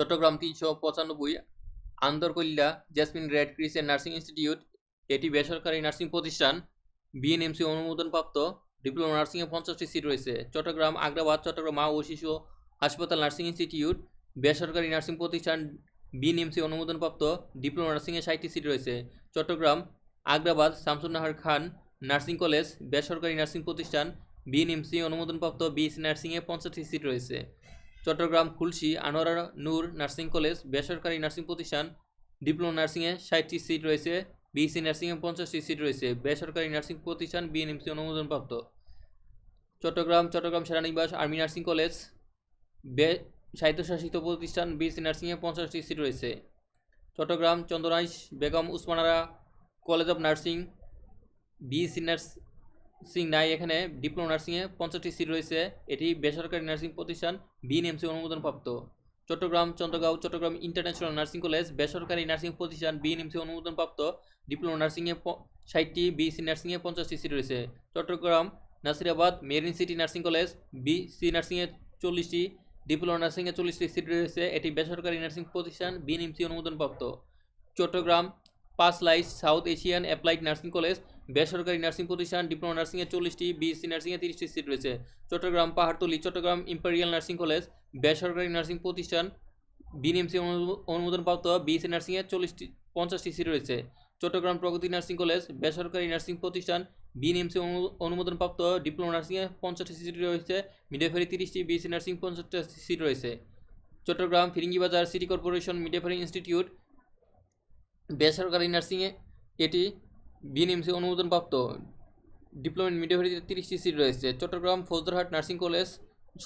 চট্টগ্রাম তিনশো পঁচানব্বই, Andarkilla, Jesmin red crescent nursing institute, এটি বেসরকারি নার্সিং প্রতিষ্ঠান, বিএনএমসি অনুমোদনপ্রাপ্ত, ডিপ্লোমা নার্সিংয়ে পঞ্চাশটি সিট রয়েছে। চট্টগ্রাম, আগ্রাবাদ, চট্টগ্রাম মা ও শিশু হাসপাতাল নার্সিং ইনস্টিটিউট, বেসরকারি নার্সিং প্রতিষ্ঠান, বিএনএমসি অনুমোদনপ্রাপ্ত, ডিপ্লোমা নার্সিংয়ে ষাটটি সিট রয়েছে। চট্টগ্রাম, আগ্রাবাদ, শামসুন্নাহার খান নার্সিং কলেজ, বেসরকারি নার্সিং প্রতিষ্ঠান, বিএনএমসি অনুমোদনপ্রাপ্ত, বিএসসি নার্সিংয়ে পঞ্চাশটি সিট রয়েছে। চট্টগ্রাম, খুলশি, আনোয়ারা, নূর নার্সিং কলেজ, বেসরকারি নার্সিং প্রতিষ্ঠান, ডিপ্লোমা নার্সিংয়ে ষাটটি সিট রয়েছে, বিএসসি নার্সিংয়ে পঞ্চাশটি সিট রয়েছে, বেসরকারি নার্সিং প্রতিষ্ঠান, বিএনএমসি অনুমোদনপ্রাপ্ত। চট্টগ্রাম চট্টগ্রাম সেনানিবাস আর্মি নার্সিং কলেজ, বে, স্বায়ত্তশাসিত প্রতিষ্ঠান, বিএসসি নার্সিংয়ে পঞ্চাশটি সিট রয়েছে। Chattogram Chandanaish Begum Usmanara college of nursing, BSc nursing নাই, এখানে ডিপ্লোমা নার্সিংয়ে পঞ্চাশটি সিট রয়েছে। এটি বেসরকারি নার্সিং প্রতিষ্ঠান BNMC অনুমোদনপ্রাপ্ত। Chittagong, Chandragaon, Chittagong international nursing college বেসরকারি নার্সিং প্রতিষ্ঠান বিএনএমসি অনুমোদনপ্রাপ্ত। ডিপ্লোমা নার্সিংয়ে ষাটটি বিএসসি নার্সিংয়ে পঞ্চাশটি সিট রয়েছে। Chattogram, Nasirabad, marine city nursing college BSc নার্সিংয়ে চল্লিশটি ডিপ্লোমা নার্সিংয়ে চল্লিশটি সিট রয়েছে। এটি বেসরকারি নার্সিং প্রতিষ্ঠান BNMC অনুমোদনপ্রাপ্ত। Chattogram Panchlaish south Asian applied nursing college, বেসরকারি নার্সিং প্রতিষ্ঠান, ডিপ্লোমা নার্সিংয়ে চল্লিশটি, বিএসসি নার্সিংয়ে তিরিশটি সিট রয়েছে। Chattogram Pahartali, Chattogram imperial nursing college, বেসরকারি নার্সিং প্রতিষ্ঠান, বিএনএমসি অনুমোদনপ্রাপ্ত বিএসসি নার্সিংয়ে চল্লিশটি, পঞ্চাশটি সিট রয়েছে। চট্টগ্রাম প্রগতি নার্সিং কলেজ, বেসরকারি নার্সিং প্রতিষ্ঠান, বিএনএমসি অনুমোদনপ্রাপ্ত ডিপ্লোমা নার্সিংয়ে পঞ্চাশটি সিট রয়েছে মিডিয়াফারি তিরিশটি, বিএসসি নার্সিং পঞ্চাশটি সিট রয়েছে। Chittagong Firingibazar city corporation midwifery institute বেসরকারি নার্সিংয়ে এটি বিএনএমসি অনুমোদনপ্রাপ্ত। ডিপ্লোমা ইন মিডিয়াভারিতে তিরিশটি সিট রয়েছে। চট্টগ্রাম ফৌজদারহাট নার্সিং কলেজ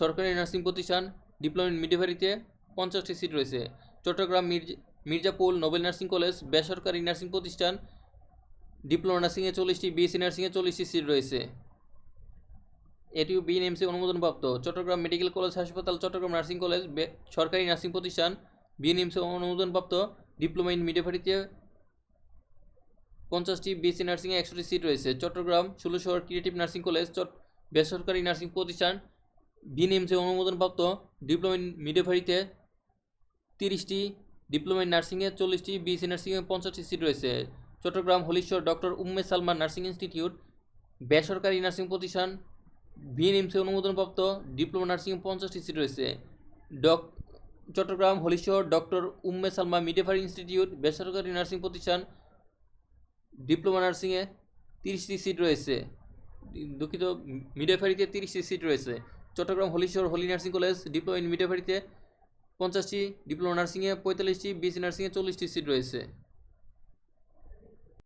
সরকারি নার্সিং প্রতিষ্ঠান ডিপ্লোমা ইন মিডিয়াভারিতে পঞ্চাশটি সিট রয়েছে। Chattogram Mirza, Mirzapur Nobel nursing college বেসরকারি নার্সিং প্রতিষ্ঠান ডিপ্লোমা নার্সিংয়ে চল্লিশটি, বিএসসি নার্সিংয়ে চল্লিশটি সিট রয়েছে। এটিও বিএনএমসি অনুমোদনপ্রাপ্ত। চট্টগ্রাম মেডিকেল কলেজ হাসপাতাল, চট্টগ্রাম নার্সিং কলেজ সরকারি নার্সিং প্রতিষ্ঠান বিএনএমসি অনুমোদনপ্রাপ্ত। ডিপ্লোমা ইন মিডিয়াভারিতে পঞ্চাশটি বিএসসি নার্সিংয়ে একশোটি সিট রয়েছে। Chattogram Sholoshahar creative nursing college বেসরকারি নার্সিং প্রতিষ্ঠান, বিএনএমসি অনুমোদনপ্রাপ্ত ডিপ্লোমা ইন মিডিয়াভারিতে তিরিশটি, ডিপ্লোমা ইন নার্সিংয়ে চল্লিশটি, বিএসসি নার্সিংয়ে পঞ্চাশটি সিট রয়েছে। Chattogram, Halishahar, doctor Umme Salman nursing institute, বেসরকারি নার্সিং প্রতিষ্ঠান, বিএনএমসি অনুমোদনপ্রাপ্ত ডিপ্লোমা নার্সিংয়ে পঞ্চাশটি সিট রয়েছে। Doc Chattogram Halishahar doctor Umme Salma midwifery institute বেসরকারি নার্সিং প্রতিষ্ঠান, ডিপ্লোমা নার্সিংয়ে তিরিশটি সিট রয়েছে। দুঃখিত, মিডেফারিতে তিরিশটি সিট রয়েছে। Chattogram Halishahar holy nursing college, diploma in মিডেফারিতে পঞ্চাশটি, ডিপ্লোমা নার্সিংয়ে পঁয়তাল্লিশটি বিসি নার্সিংয়ে চল্লিশটি সিট রয়েছে।